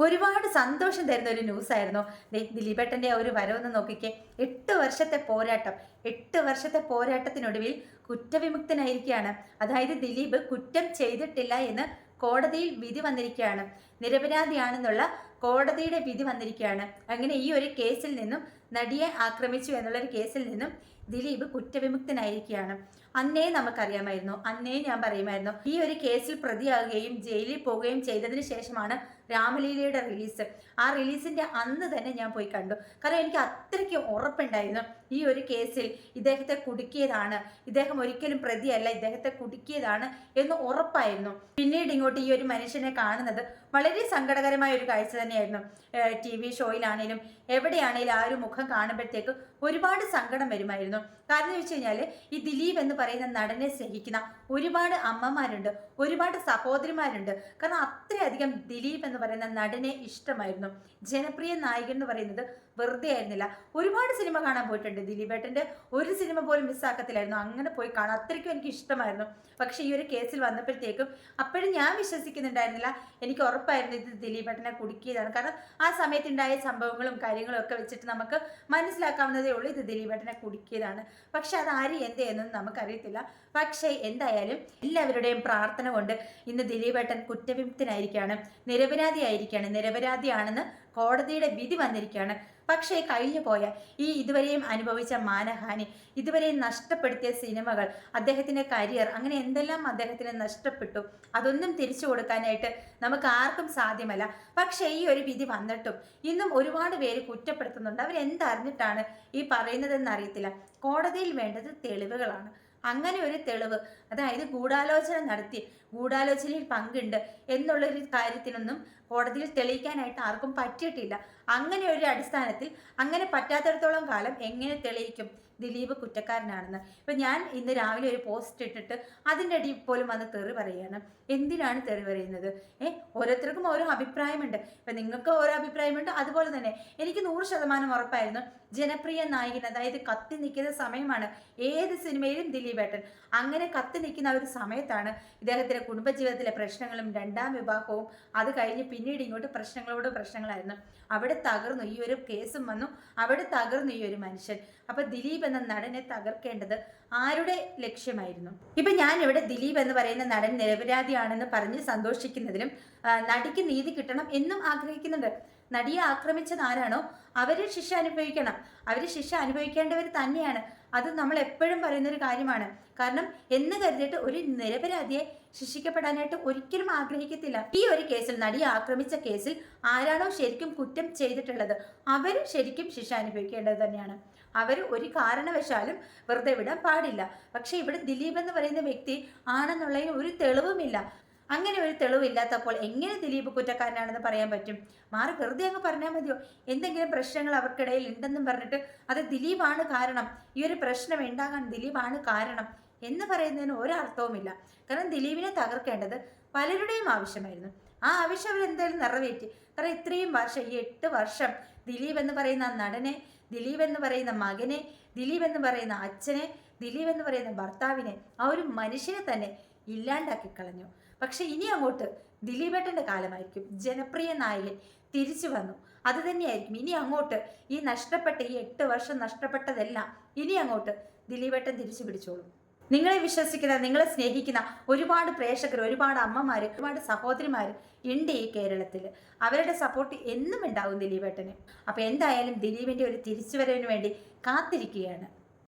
ഒരുപാട് സന്തോഷം തരുന്ന ഒരു ന്യൂസ് ആയിരുന്നു ദിലീപേട്ടന്റെ ഒരു വരവെന്ന് നോക്കിക്കേ. എട്ട് വർഷത്തെ പോരാട്ടം എട്ട് വർഷത്തെ പോരാട്ടത്തിനൊടുവിൽ കുറ്റവിമുക്തനായിരിക്കുകയാണ്. അതായത് ദിലീപ് കുറ്റം ചെയ്തിട്ടില്ല എന്ന് കോടതിയിൽ വിധി വന്നിരിക്കുകയാണ്. നിരപരാധിയാണെന്നുള്ള കോടതിയുടെ വിധി വന്നിരിക്കുകയാണ്. അങ്ങനെ ഈ ഒരു കേസിൽ നിന്നും നടിയെ ആക്രമിച്ചു എന്നുള്ള ഒരു കേസിൽ നിന്നും ദിലീപ് കുറ്റവിമുക്തനായിരിക്കുകയാണ്. അന്നേ നമുക്കറിയാമായിരുന്നു. അന്നേ ഞാൻ പറയുമായിരുന്നു. ഈ ഒരു കേസിൽ പ്രതിയാകുകയും ജയിലിൽ പോവുകയും ചെയ്തതിന് ശേഷമാണ് രാമലീലയുടെ റിലീസ്. ആ റിലീസിന്റെ അന്ന് തന്നെ ഞാൻ പോയി കണ്ടു. കാരണം എനിക്ക് അത്രയ്ക്ക് ഉറപ്പുണ്ടായിരുന്നു ഈ ഒരു കേസിൽ ഇദ്ദേഹത്തെ കുടുക്കിയതാണ്. ഇദ്ദേഹം ഒരിക്കലും പ്രതിയല്ല ഇദ്ദേഹത്തെ കുടുക്കിയതാണ് എന്ന് ഉറപ്പായിരുന്നു. പിന്നീട് ഇങ്ങോട്ട് ഈ ഒരു മനുഷ്യനെ കാണുന്നത് വളരെ സങ്കടകരമായ ഒരു കാഴ്ച തന്നെയായിരുന്നു. ടി വി ഷോയിലാണേലും എവിടെയാണേലും ആ ഒരു മുഖം കാണുമ്പോഴത്തേക്ക് ഒരുപാട് സങ്കടം വരുമായിരുന്നു. കാരണം വെച്ച് കഴിഞ്ഞാൽ ഈ ദിലീപ് എന്ന് പറയുന്ന നടനെ സ്നേഹിക്കുന്ന ഒരുപാട് അമ്മമാരുണ്ട് ഒരുപാട് സഹോദരിമാരുണ്ട്. കാരണം അത്രയധികം ദിലീപ് എന്ന് പറയുന്ന നടനെ ഇഷ്ടമായിരുന്നു. ജനപ്രിയ നായകൻ എന്ന് പറയുന്നത് വെറുതെ ആയിരുന്നില്ല. ഒരുപാട് സിനിമ കാണാൻ പോയിട്ടുണ്ട് ദിലീപേട്ടന്റെ ഒരു സിനിമ പോലും മിസ്സാക്കത്തില്ലായിരുന്നു അങ്ങനെ പോയി കാണാം അത്രയ്ക്കും എനിക്ക് ഇഷ്ടമായിരുന്നു. പക്ഷേ ഈ ഒരു കേസിൽ വന്നപ്പോഴത്തേക്കും അപ്പോഴും ഞാൻ വിശ്വസിക്കുന്നുണ്ടായിരുന്നില്ല. എനിക്ക് ഉറപ്പായിരുന്നു ഇത് ദിലീപേട്ടനെ കുടുക്കിയതാണ്. കാരണം ആ സമയത്തുണ്ടായ സംഭവങ്ങളും കാര്യങ്ങളും ഒക്കെ വെച്ചിട്ട് നമുക്ക് മനസ്സിലാക്കാവുന്നതേ ഉള്ളൂ ഇത് ദിലീപേട്ടനെ കുടുക്കിയതാണ്. പക്ഷെ അത് ആര് എന്ത് എന്നൊന്നും നമുക്കറിയത്തില്ല. പക്ഷേ എന്തായാലും എല്ലാവരുടെയും പ്രാർത്ഥന കൊണ്ട് ഇന്ന് ദിലീപേട്ടൻ കുറ്റവിമുക്തനായിരിക്കുകയാണ്. നിരപരാധിയായിരിക്കുകയാണ്. നിരപരാധിയാണെന്ന് കോടതിയുടെ വിധി വന്നിരിക്കുകയാണ്. പക്ഷേ കഴിഞ്ഞു പോയ ഈ ഇതുവരെയും അനുഭവിച്ച മാനഹാനി ഇതുവരെയും നഷ്ടപ്പെടുത്തിയ സിനിമകൾ അദ്ദേഹത്തിന്റെ കരിയർ അങ്ങനെ എന്തെല്ലാം അദ്ദേഹത്തിന് നഷ്ടപ്പെട്ടു അതൊന്നും തിരിച്ചു കൊടുക്കാനായിട്ട് നമുക്ക് ആർക്കും സാധ്യമല്ല. പക്ഷേ ഈ ഒരു വിധി വന്നിട്ടും ഇന്നും ഒരുപാട് പേര് കുറ്റപ്പെടുത്തുന്നുണ്ട്. അവരെന്തറിഞ്ഞിട്ടാണ് ഈ പറയുന്നതെന്ന് അറിയത്തില്ല. കോടതിയിൽ വേണ്ടത് തെളിവുകളാണ്. അങ്ങനെ ഒരു തെളിവ് അതായത് ഗൂഢാലോചന നടത്തി ഗൂഢാലോചനയിൽ പങ്കുണ്ട് എന്നുള്ളൊരു കാര്യത്തിനൊന്നും കോടതിയിൽ തെളിയിക്കാനായിട്ട് ആർക്കും പറ്റിയിട്ടില്ല. അങ്ങനെ ഒരു അടിസ്ഥാനത്തിൽ അങ്ങനെ പറ്റാത്തിടത്തോളം കാലം എങ്ങനെ തെളിയിക്കും? ദിലീപ് കുറ്റക്കാരനാണെന്ന്. ഇപ്പം ഞാൻ ഇന്ന് രാവിലെ ഒരു പോസ്റ്റ് ഇട്ടിട്ട് അതിന്റെ അടി പോലും വന്ന് തെറി പറയുകയാണ്. എന്തിനാണ് തെറി പറയുന്നത്? ഏ ഓരോരുത്തർക്കും ഓരോ അഭിപ്രായമുണ്ട്. ഇപ്പം നിങ്ങൾക്ക് ഓരോ അഭിപ്രായമുണ്ട് അതുപോലെ തന്നെ എനിക്ക് നൂറ് ശതമാനം ഉറപ്പായിരുന്നു ജനപ്രിയ നായകൻ അതായത് കത്തി നിൽക്കുന്ന സമയമാണ് ഏത് സിനിമയിലും ദിലീപേട്ടൻ. അങ്ങനെ കത്തി നിൽക്കുന്ന ഒരു സമയത്താണ് ഇദ്ദേഹത്തിന്റെ കുടുംബജീവിതത്തിലെ പ്രശ്നങ്ങളും രണ്ടാം വിവാഹവും അത് കഴിഞ്ഞ് പിന്നീട് ഇങ്ങോട്ട് പ്രശ്നങ്ങളോട് പ്രശ്നങ്ങളായിരുന്നു. അവിടെ തകർന്നു. ഈ ഒരു കേസും വന്നു. അവിടെ തകർന്നു ഈ ഒരു മനുഷ്യൻ. അപ്പൊ ദിലീപ് എന്ന നടനെ തകർക്കേണ്ടത് ആരുടെ ലക്ഷ്യമായിരുന്നു? ഇപ്പൊ ഞാൻ ഇവിടെ ദിലീപ് എന്ന് പറയുന്ന നടൻ നിരപരാധിയാണെന്ന് പറഞ്ഞ് സന്തോഷിക്കുന്നതിലും നടിക്ക് നീതി കിട്ടണം എന്നും ആഗ്രഹിക്കുന്നുണ്ട്. നടിയെ ആക്രമിച്ചത് ആരാണോ? അവർ ശിക്ഷ അനുഭവിക്കണം. അവർ ശിക്ഷ അനുഭവിക്കേണ്ടവർ തന്നെയാണ്. അത് നമ്മൾ എപ്പോഴും പറയുന്ന ഒരു കാര്യമാണ്. കാരണം എന്ന് കരുതിയിട്ട് ഒരു നിരപരാധിയെ ശിക്ഷിക്കപ്പെടാനായിട്ട് ഒരിക്കലും ആഗ്രഹിക്കത്തില്ല. ഈ ഒരു കേസിൽ നടിയെ ആക്രമിച്ച കേസിൽ ആരാണോ ശരിക്കും കുറ്റം ചെയ്തിട്ടുള്ളത് അവർ ശരിക്കും ശിക്ഷ അനുഭവിക്കേണ്ടത് തന്നെയാണ്. അവർ ഒരു കാരണവശാലും വെറുതെ വിടാൻ പാടില്ല. പക്ഷെ ഇവിടെ ദിലീപ് എന്ന് പറയുന്ന വ്യക്തി ആണെന്നുള്ളതിന് ഒരു തെളിവുമില്ല. അങ്ങനെ ഒരു തെളിവില്ലാത്തപ്പോൾ എങ്ങനെ ദിലീപ് കുറ്റക്കാരനാണെന്ന് പറയാൻ പറ്റും? മാറി വെറുതെ അങ്ങ് പറഞ്ഞാൽ മതിയോ? എന്തെങ്കിലും പ്രശ്നങ്ങൾ അവർക്കിടയിൽ ഉണ്ടെന്നും പറഞ്ഞിട്ട് അത് ദിലീപാണ് കാരണം. ഈ ഒരു പ്രശ്നം ഉണ്ടാകാൻ ദിലീപാണ് കാരണം എന്ന് പറയുന്നതിന് ഒരർത്ഥവുമില്ല. കാരണം ദിലീപിനെ തകർക്കേണ്ടത് പലരുടെയും ആവശ്യമായിരുന്നു. ആ ആവശ്യം അവരെന്തായാലും നിറവേറ്റി. കാരണം ഇത്രയും വർഷം ഈ എട്ട് വർഷം ദിലീപ് എന്ന് പറയുന്ന നടനെ ദിലീപ് എന്ന് പറയുന്ന മകനെ ദിലീപ് എന്ന് പറയുന്ന അച്ഛനെ ദിലീപ് എന്ന് പറയുന്ന ഭർത്താവിനെ ആ ഒരു മനുഷ്യനെ തന്നെ ഇല്ലാണ്ടാക്കി കളഞ്ഞു. പക്ഷെ ഇനി അങ്ങോട്ട് ദിലീപേട്ടന്റെ കാലമായിരിക്കും. ജനപ്രിയ നായകൻ തിരിച്ചു വന്നു. അത് തന്നെയായിരിക്കും. ഇനി അങ്ങോട്ട് ഈ നഷ്ടപ്പെട്ട ഈ എട്ട് വർഷം നഷ്ടപ്പെട്ടതെല്ലാം ഇനി അങ്ങോട്ട് ദിലീപേട്ടൻ തിരിച്ചു പിടിച്ചോളും. നിങ്ങളെ വിശ്വസിക്കുന്ന നിങ്ങളെ സ്നേഹിക്കുന്ന ഒരുപാട് പ്രേക്ഷകർ ഒരുപാട് അമ്മമാർ ഒരുപാട് സഹോദരിമാർ ഉണ്ട് ഈ കേരളത്തിൽ. അവരുടെ സപ്പോർട്ട് എന്നും ഉണ്ടാകും ദിലീപേട്ടന്. അപ്പോൾ എന്തായാലും ദിലീപിന്റെ ഒരു തിരിച്ചുവരവിന് വേണ്ടി കാത്തിരിക്കുകയാണ്.